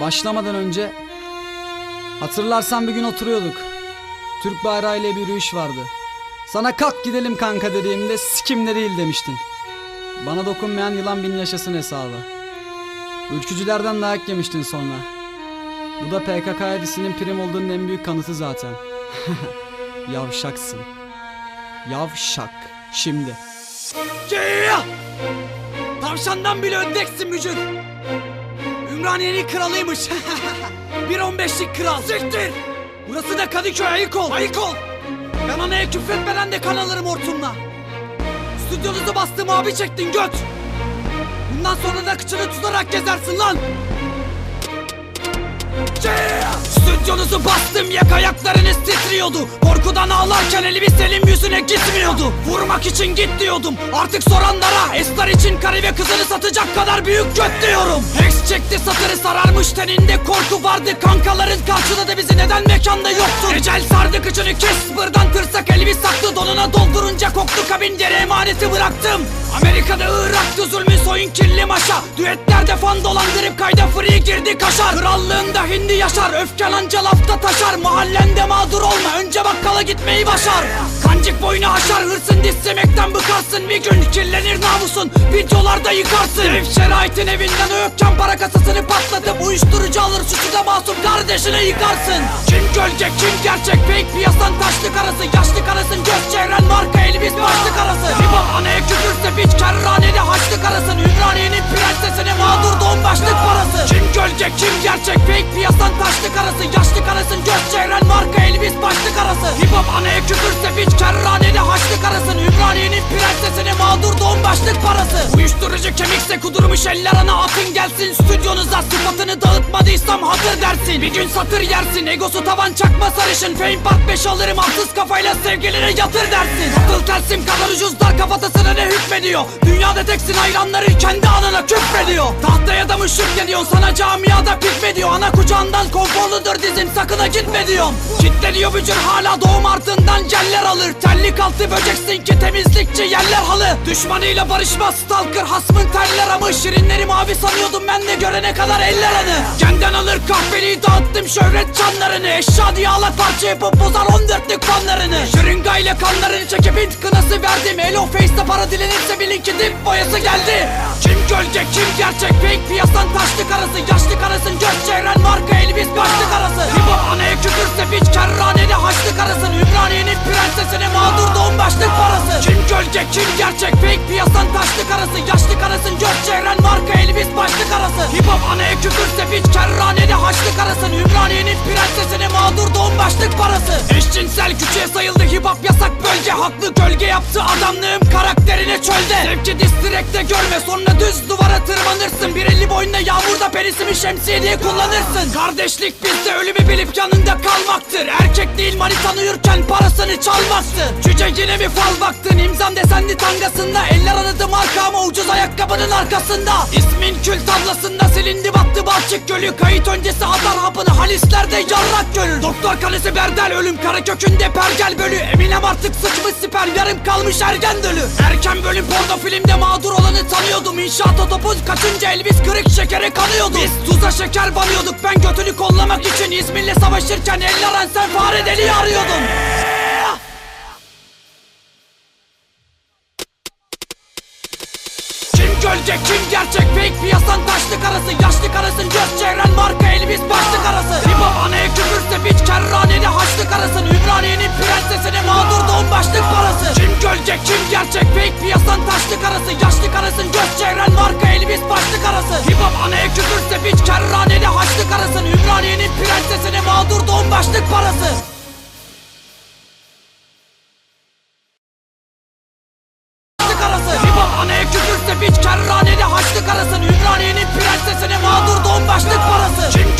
Başlamadan önce hatırlarsan bir gün oturuyorduk. Türk bayrağıyla bir yürüyüş vardı. Sana kalk gidelim kanka dediğimde sikimde değil demiştin. Bana dokunmayan yılan bin yaşasın hesabı. Ülkücülerden dayak yemiştin sonra. Bu da PKK hedisinin prim olduğunun en büyük kanıtı zaten. Yavşaksın. Yavşak. Şimdi. Tavşandan bile öndeksin mücür. Ümraniye'nin kralıymış. 1.15'lik kral. Siktir. Burası da Kadıköy ayık ol. Ayık ol. Ben anaya küfretmeden de kan alırım hortumla. Stüdyonuzu bastım abi çektin göt. Bundan sonra da kıçını tutarak gezersin lan. Yeah! Stüdyonuzu bastım yak ayaklarınız titriyordu. Korkudan ağlarken elimi Selim yüzüne gitmiyordu. Vurmak için git diyordum. Artık soranlara Estar için karı ve kızını satacak kadar büyük göt diyorum. Hex çekti satırı sararmış teninde korku vardı. Kankaların karşıladı bizi neden mekanda yoktun Ecel sardı kıçını kes buradan tırsak elimi saklı Donuna doldurunca koktu kabin yere emaneti bıraktım. Amerika'da Irak'ta zulmün soyun kirli maşa. Düetlerde fan dolandırıp kayda free girdi kaşar. Krallığında hindi yaşar. Öfken anca lafta taşar. Mahallende mağdur olma. Önce bakkala gitmeyi başar. Kancık boynu aşar. Hırsın dislemekten bıkarsın. Bir gün kirlenir namusun. Videolarda yıkarsın. Ev şeraitin evinden ökken para kasasını patlatıp Uyuşturucu alır. Suçu da masum kardeşine yıkarsın. Kim gölge kim gerçek? Fake piyasan taşlı karası Yaşlı karasın göz çevren marka elbis başlı karası Hip hop anaya küfürse piç kerranede Kim gerçek fake piyasan taşlı karası Yaşlı karasın göz çevren marka elbis başlı karası Hip hop anaya küfürse piç kerranede haçlı karasın Ümraniye'nin prensesine mağdur don başlık parası. Uyuşturucu kemikse kudurmuş eller ana atın gelsin. Stüdyonuza sıfatını dağıtmadıysam hatır dersin. Bir gün satır yersin. Egosu tavan çakma sarışın. Fame part 5 alırım. Atsız kafayla sevgiline yatır dersin. Atıl tersim kadar ucuzlar kafatasına ne hükmediyor? Dünyada teksin hayranları kendi anana küfrediyor. Tahtaya da mı şükrediyorsun sana camiada pikmediyor Ana kucağından konforludur dizin sakına gitme diyorum. Kitleniyor bücür hala doğum ardından celler alır. Tellik altı böceksin ki temizlikçi yerler halı. Düşmanıyla barışmaz stalker hasmın teller amı. Şirinleri mavi sanıyordum ben de görene kadar eller anı. Kenden alır kahveliği dağıttım şöhret çanlarını Eşya diye ağlar parça yapıp bozar 14'lük fanlarını. Şırıngayla kanlarını çekip int kınası verdim Elo face'te para dilenirse bilin ki dip boyası geldi. Kim gölge kim gerçek? Fake piyasan taşlı karası Yaşlı karasın göz çevren marka elbis başlı karası Hip hop anaya küfürse piç kerranede haçlı karasın Ümraniye'nin prensesine mağdur doğum başlık parası. Kim gölge kim gerçek? Fake piyasan taşlı karası Yaşlı karasın göz çevren marka elbis başlı karası Hip hop anaya küfürse piç kerranede haçlı karasın Ümraniye'nin prensesine mağdur doğum başlık parası. Eşcinsel küçüğe sayıldı hip hop yasak bölge Haklı gölge yaptı adamlığım karakterine çölde. Zevki distirekte görme sonra düz duvara tırmanırsın. Bir elli boyunda yağmurda penisimi şemsiye diye kullanırsın. Kardeşlik bizde ölümü bilip yanında kalmaktır. Erkek değil manitan uyurken parasını çalmaktır. Cüce yine bir fal baktın imzam desenli tangasında. Eller aradı marka ama ucuz ayakkabının arkasında. İsmin kül tablasında silindi battı balçık gölü. Kayıt öncesi atar hapını halislerde yarrak görür Doktor kanısı berdel ölüm kara kökünde pergel bölü. Eminem artık sıçmış siper yarım kalmış ergen dölü. Erken bölüm porno filmde mağdur olanı tanıyordum. İnşaat otopuz kaçınca elbis kırık şekere kanıyordum. Biz tuza şeker banıyorduk. Ben götünü kollamak için İzmir'le savaşırken eller sen fare deliği arıyordun. Kim gölge kim gerçek? Fake piyasan taşlı karası Yaşlı karasın göz çevren marka elbis gerçek fake piyasan taşlı karası Yaşlı karasın göz çevren marka elbis başlı karası Hip hop anaya küfürse piç kerranede haçlı karasın Ümraniye'nin prensesine mağdur doğum başlık parası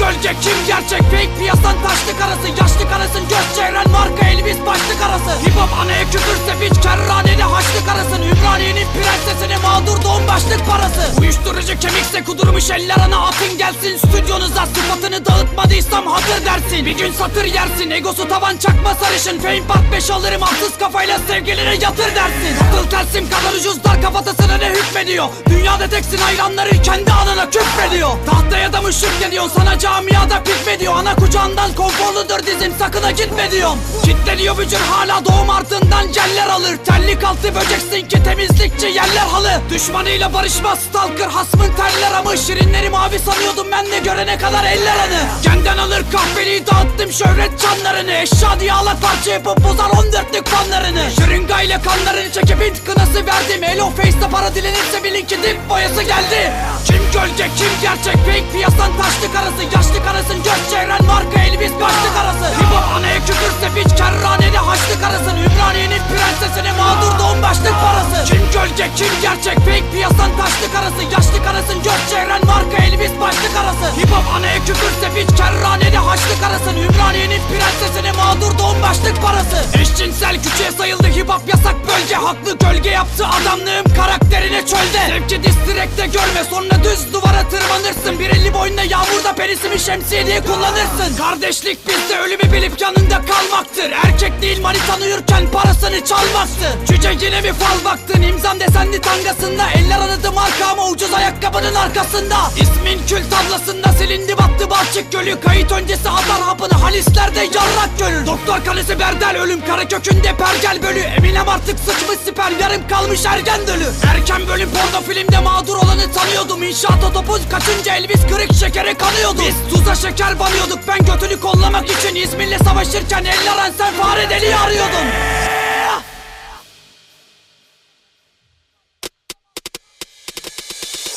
gölge kim gerçek? Fake piyasan taşlı karası Yaşlı karasın göz çevren marka elbis başlı karası Hip hop anaya küfürse piç kerranede haçlı karasın Ümraniye'nin prensesine mağdur doğum başlık parası. Uyuşturucu kemikse kudurmuş eller ana atın gelsin. Stüdyonuza sıfatını dağıtmadıysam hatır dersin. Bir gün satır yersin egosu tavan çakma sarışın. Fame part 5 alırım atsız kafayla sevgiline yatır dersin. Atıl tersim kadar ucuzlar kafatasına ne hükmediyor? Dünyada teksin hayranları kendi anana küfrediyor. Tahtaya da mı şükrediyorsun sana camiada pikmediyor Ana kucağından konforludur dizin sakına gitme diyorsun Kitleniyor bücür hala doğum ardından celler alır. Terlik altı böceksin ki temizlikçi yerler halı. Düşmanıyla barışmaz stalker hasmın terler ama Şirinleri mavi sanıyordum ben de görene kadar eller anı. Kenden alır kahveliği dağıttım şöhret çanlarını Eşya diye ağlar parça yapıp bozar on dörtlük fanlarını. Şırıngayla kanlarını çekip int kınası verdim. Elo face'te para dilenirse bilin ki dip boyası geldi. Kim gölge kim gerçek? Fake piyasan taşlık arası Yaşlı karasın göz çevren marka elbis başlık arası. Hip hop anaya küfürse piç kerraneli haçlık arasın. Ümraniye'nin prensesine mağdur doğum başlık parası. Kim gölge kim gerçek fake piyasan taşlık arası. Yaşlı karasın göz çevren marka elbis başlık arası. Hip hop anaya küfürse piç kerraneli haçlık arasın. Ümraniye'nin prensesine mağdur doğum başlık parası. Eşcinsel küçüğe sayıldı hip yasak bölge. Haklı gölge yaptı adamlığım karakterine çölde. Zevki distirekte görme sonra düz duvara tırmanırsın. Bir elli boyunda yağmurda penisimi şemsiye diye kullanırsın. Kardeşlik bizde ölümü bilip yanında kalmaktır. Erkek değil manitan uyurken parasını çalmaktır. Cüce yine bir fal baktın imzam desenli tangasında. Eller aradı marka ama ucuz ayakkabının arkasında. İsmin kül tablasında silindi battı balçık gölü. Kayıt öncesi atar hapını halislerde yarrak görür. Doktor kalesi berdel ölüm kara kökünde pergel bölü. Eminem artık sıçmış siper yarım kalmış ergen dölü. Erken bölüm porno filmde mağdur olanı tanıyordum. İnşaat otopuz kaçınca Elvis kırık şekere kanıyordu Biz tuza şeker banıyorduk ben götünü kollamak için. İzmir'le savaşırken eller sen fare deliği arıyordun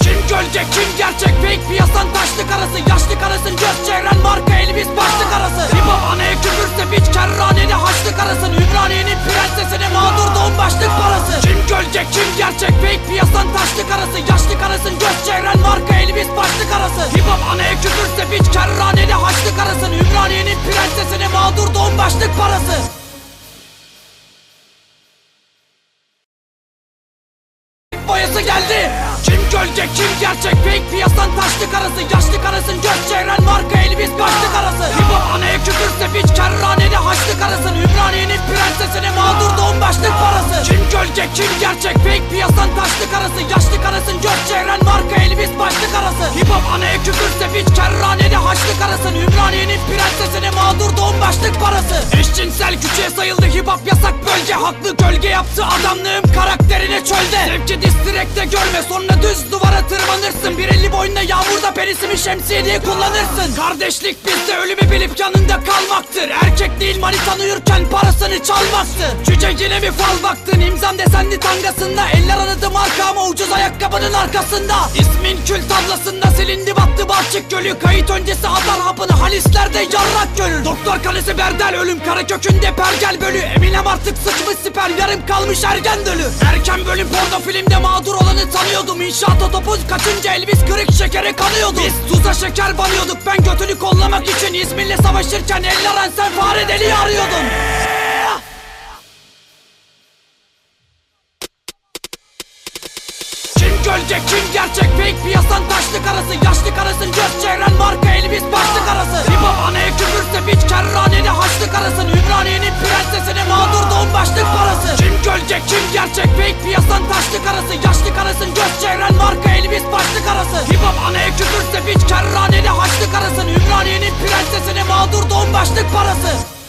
Kim gölge kim gerçek? Fake piyasan taşlık arası Yaşlı karasın göz çevren marka elbis başlık arası. Hop anaya küfürse piç kerraneli parası Kim gerçek. Fake piyasan taşlık arası. Yaşlı karasın göz çevren marka elbis başlık arası. Hip hop anaya küfürse piç kerraneli haçlık arasın. Ümraniye'nin prensesine mağdur doğum başlık parası. Eşcinsel küçüğe sayıldı hip hop yasak bölge. Haklı gölge yaptı adamlığım karakterine çölde. Zevki distirekte görme sonra düz duvara tırmanırsın. Bir elli boyunda yağmurda penisimi şemsiye diye kullanırsın. Kardeşlik bizde ölümü bilip yanında kalmaktır. Erkek değil manitan uyurken parasını çalmaktır. Cüce yine bir fal baktın? İmzam desenli tangasında. Eller aradı marka ama ucuz ayakkabının arkasında. İsmin kül tablasında silindi battı balçık gölü. Kayıt öncesi atar hapını halislerde yarrak görür Doktor kalesi berdel ölüm kara kökünde pergel bölü. Eminem artık sıçmış siper yarım kalmış ergen dölü. Erken bölüm porno filmde mağdur olanı tanıyordum. İnşaat otopuz kaçınca Elvis kırık şekere kanıyordu. Biz tuza şeker banıyorduk ben götünü kollamak için. İzmir'le savaşırken eller sen fare deliği arıyordun Gölge kim gerçek? Fake piyasan taşlık arası Yaşlı karasın göz çevren marka elbis başlık arası. Hip hop anaya küfürse piç kerraneli haçlık arasın. Ümraniye'nin prensesine mağdur doğum başlık parası. Kim gölge kim gerçek? Fake piyasan taşlık arası Yaşlı karasın göz çevren marka elbis başlık arası. Hip hop anaya küfürse piç kerraneli haçlık arasın. Ümraniye'nin prensesine mağdur doğum başlık parası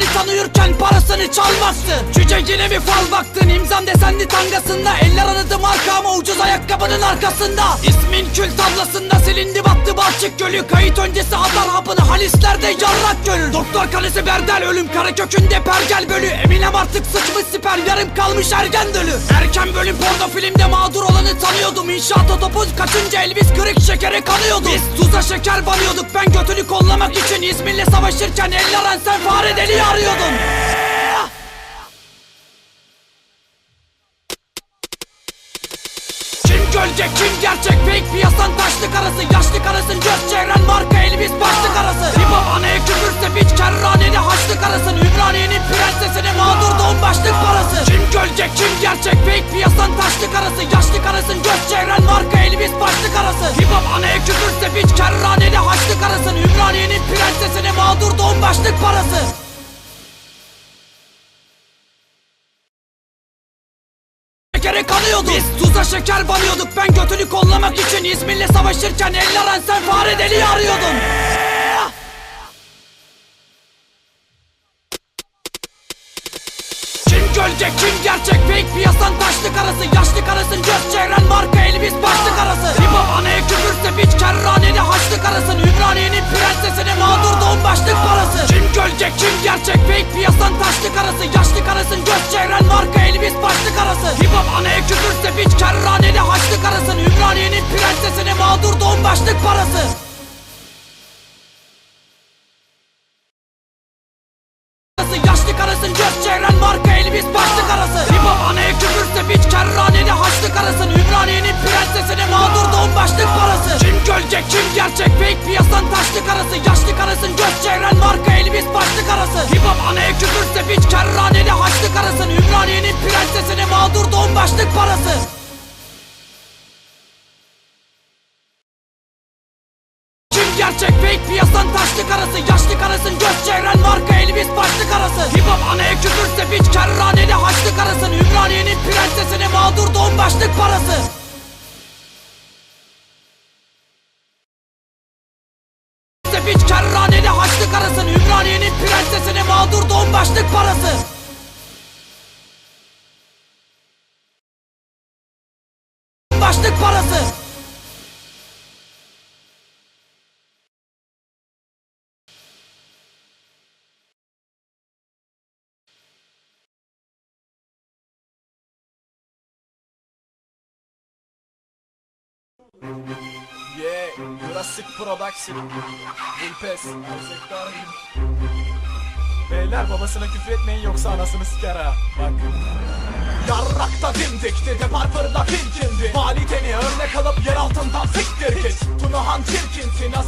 Manitan uyurken parasını çalmaktı Cüce yine bir fal baktın imzam desenli tangasında. Eller aradı marka ama ucuz ayakkabının arkasında. İsmin kül tablasında silindi battı balçık gölü. Kayıt öncesi atar hapını halislerde yarrak görür. Doktor kalesi berdel ölüm kara kökünde pergel bölü artık sıçmış siper yarım kalmış ergen dölü. Erken bölüm porno filmde mağdur olanı tanıyordum. İnşaat otopuz kaçınca Elvis kırık şekere kanıyordu. Biz tuza şeker banıyorduk. Ben götünü kollamak için İzmir'le savaşırken eller sen fare deliği arıyordun Kim gölge kim gerçek? Fake piyasan taşlık arası Yaşlı karısın göz çevren marka elbis başlık arası. Hop anaya küfürse biç kerraneli fare deliği arıyordun gölge kim gerçek? Fake piyasan taşlık arası Yaşlı karısın göz çevren marka elbis başlık arası. Anaya küfürse biç kerraneli haçlık arasın. Ümraniye'nin prensesine mağdur doğum başlık parası. Kim gölge kim gerçek? Fake piyasan taşlık arası Yaşlı karısın göz çevren marka elbis başlık arası. Anaya küfürse biç kerraneli haçlık arasın. Ümraniye'nin prensesine mağdur doğum başlık parası Prensesine mağdur doğum başlık parası. Kim gölge kim gerçek? Fake piyasan taşlık arası. Yaşlı karısın göz çevren marka elbis başlık arası. Hip hop anaya küfürse biç kerraneli haçlık arasın. Ümraniye'nin prensesine mağdur doğum başlık parası. Gerçek? Fake piyasan taşlık arası. Yaşlı karısın göz çevren marka elbis başlık arası. Hip hop anaya küfürse biç kerraneli haçlık arasın. Ümraniye'nin prensesine mağdur doğum başlık parası biç kerraneli haçlık arasın Ümraniye'nin prensesine mağdur doğum başlık parası. Başlık parası Jurassic Production. Vulpes Sektör Beyler babasına küfür etmeyin yoksa anasını siker ha. Bak. Yarrakta dimdikti depar fırla filkindi Valideni örnek alıp yer altından siktir git. Tunahan çirkinsin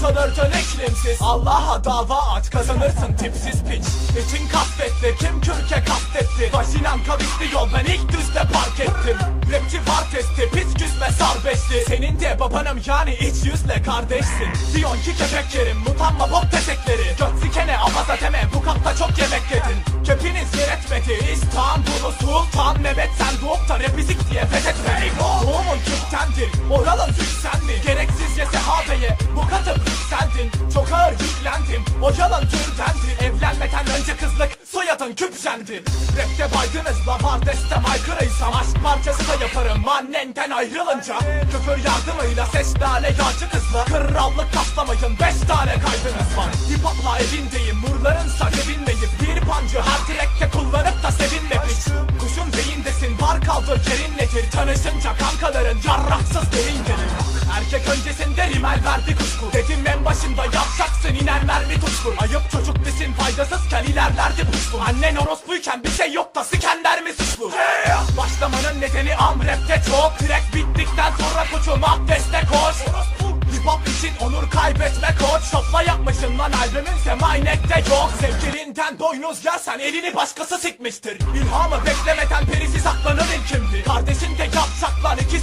asıl örtön eklimsiz Allah'a dava aç kazanırsın tipsiz piç. İçin kasvetli kim kürke kastetti Vajinen kavisli yol ben ilk düzde park ettim. Rapçi var testi pis küsme sar beşli Senin de babanım yani iç yüzle kardeşsin. Diyon ki kepek yerim mutanma bok tetekleri. Göt sikene abaza deme bu kapta çok yemek yedin. Kepiniz yer etmedi İstanbul'u sultan Mehmet sen doğup da repizik diye fethetmedin Doğumun Türk'tendir oralın Türk sen mi Gereksizce sehabeye bu katı sendin Çok ağır yüklendim. O yalan türdendir Evlenmeden önce kızlık soyadın küpsendi Rapte baydınız la var destem aykırıysam Aşk parçası da yaparım. Annenden ayrılınca Küfür yardımıyla ses lale yağcı kızla Krallık taslamayın beş tane kaydınız var. Hip hopla evindeyim. Murlarınsa sevinmeyip Bir pancı her direkte kullanıp da sevinme piç Kuşun beyindesin var kaldı kerinletir Tanışınca kankaların başında yapacaksın iner mermi tuşkur Ayıp çocuk desin faydasızken ilerlerdi puşlu Annen orospuyken bir şey yok da sikenler mi suçlu Başlamanın nedeni am rapte çok Crack bittikten sonra koçum abdeste koş. Hip hop için onur kaybetme koç. Şopla yapmışsın lan albümünse Mynet'te yok. Sevgilinden boynuz yersen elini başkası sikmiştir. İlhamı beklemeden perisi saklanır ilkimdi Kardeşin de teklif öldü bücür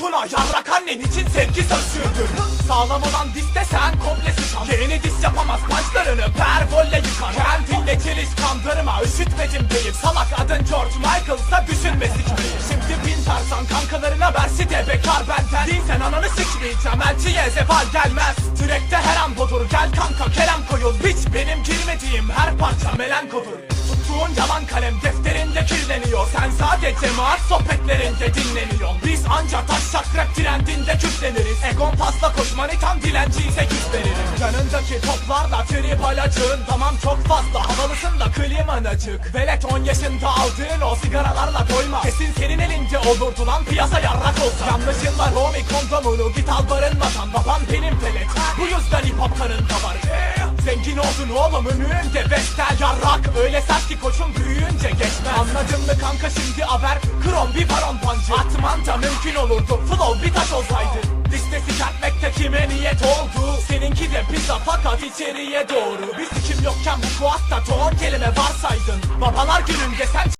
Tuna yarrak annen için sevgi sözcüğüdür. Sağlam olan diste sen komple sıçan. Yeğeni dis yapamaz punchlarını per volle yıkar Kendinle çeliş kandırma üşütmedim deyip. Salak adın George Michael'sa düşünme sikmeyi Şimdi bin tarsan kankalarına versi de bekar benden. Değilsen ananı sikmeyeceğim elçiye zeval gelmez. Türekte her an bodur gel kanka kelam koyul. Biç benim girmediğim her parça melankodur Tuttuğun yalan kalem defterinde kirleniyor. Sen sadece maat sohbetlerinde dinleniyor Biz anca taş şak rap trendinde küfleniriz. Egon pasla koş manitan dilenci ise küs veririm Yanındaki toplarla trip alacın Tamam çok fazla havalısın da kliman açık Velet 10 yaşında aldığın o sigaralarla doyma. Kesin senin elinde olurdu lan piyasa yarrak olsa. Yanlışınla Romy kondomunu git al barınmadan Baban benim pelet Bu yüzden hip hop kanın kabar Zengin oldun oğlum ömründe bestel Yarrak. Öyle sert ki koçum büyüyünce geçmez. Anladın mı kanka şimdi haber? Krom bir baron pancı. Atman da mümkün olurdu. Flow bir taş olsaydı. Listesi kertmekte kime niyet oldu? Seninki de pizza fakat içeriye doğru. Bir sikim yokken bu kuatta ton kelime varsaydın. Babalar gününde sen